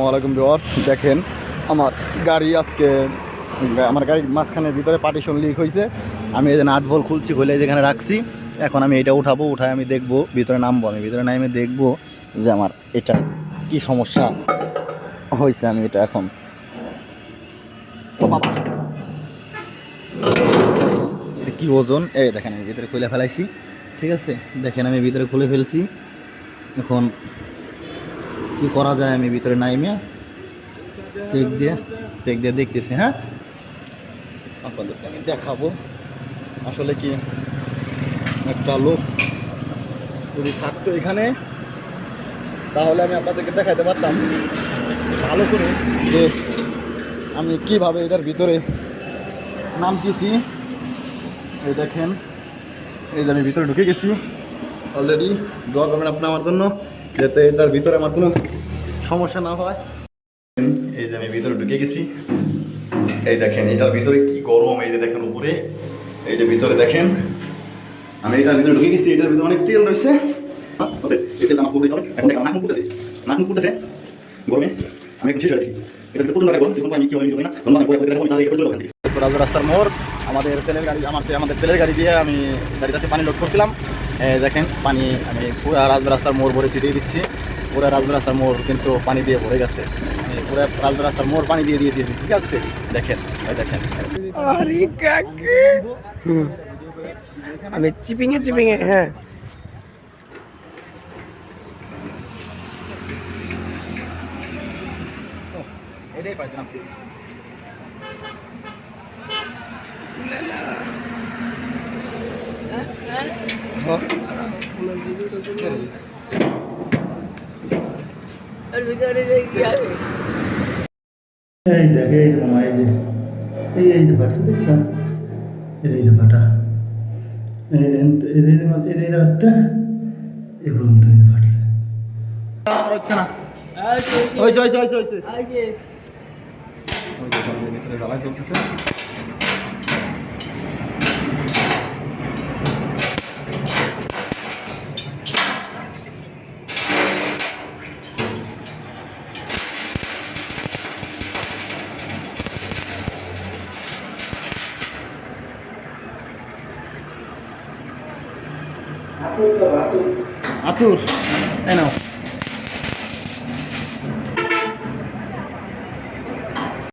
আসসালামু আলাইকুম ভিউয়ার্স। দেখেন, আমার গাড়ি আজকে, আমার গাড়ির মাঝখানের ভিতরে পার্টিশন লিক হয়েছে আমি এই যে নাট বল খুলছি, খুলে যেখানে রাখছি, এখন আমি এটা উঠাবো, উঠায় আমি দেখব, ভিতরে নামবো আমি। ভিতরে নামে দেখব যে আমার এটা কি সমস্যা হয়েছে আমি এটা এখন। এটা কি ওজন? এই দেখেন, আমি ভিতরে খুলে ফেলাইছি, ঠিক আছে? দেখেন, আমি ভিতরে খুলে ফেলছি। এখন কি করা যায় আমি ভিতরে নাইমে চেক দিয়ে চেক দিয়ে দেখতেছি হ্যাঁ? আপনাদেরকে আমি দেখাবো। আসলে কি একটা লোক যদি থাকতো এখানে, তাহলে আমি আপনাদেরকে দেখাতে পারতাম। ভালো করে যে আমি কীভাবে এটার ভিতরে নাম নামতেছি। এই দেখেন, এই যে আমি ভিতরে ঢুকে গেছি। অলরেডি দোয়া করবেন আপনি আমার জন্য। যাতে এটার ভিতরে আমার কোনো সমস্যা না হয়। এই যে আমি ভিতরে ঢুকে গেছি। এই দেখেন, এটার ভিতরে কি গরম, এই যে দেখেন উপরে। এই যে ভিতরে দেখেন, আমি এটার ভিতরে ঢুকে গেছি, এটার ভিতরে অনেক তেল রয়েছে। গরমে আমি এখন শেষ হয়ে এটা প্রচুর লাগে গরম আমি কি হবে না। রাজা রাস্তার মোড়। আমাদের তেলের গাড়ি আমার আমাদের তেলের গাড়ি দিয়ে আমি গাড়িটাতে পানি লোড করছিলাম। দেখেন পানি আমি পুরো রাজা রাস্তার মোড় ভরে ছিটিয়ে দিচ্ছি। পুরো রাজা রাস্তার মোড় কিন্তু পানি দিয়ে ভরে গেছে। আমি পুরো রাজা রাস্তার মোড় পানি দিয়ে দিয়ে দিয়েছি ঠিক আছে? দেখেন দেখেন। আমি চিপিংয়ে চিপিংয়ে হ্যাঁ। এটাই পাইছিলাম এই দেখ এই যে মামা এই যে এই এই যে বাটছে দেখছেন এই এই যে বাটা এই যে এই যে এই যে রাতটা এই পর্যন্ত এই যে বাটছে হচ্ছে না হয়েছে হয়েছে হয়েছে হয়েছে ওই দেখুন, এই ভিতরে জ্বালাই চলতেছে আতুর নাও।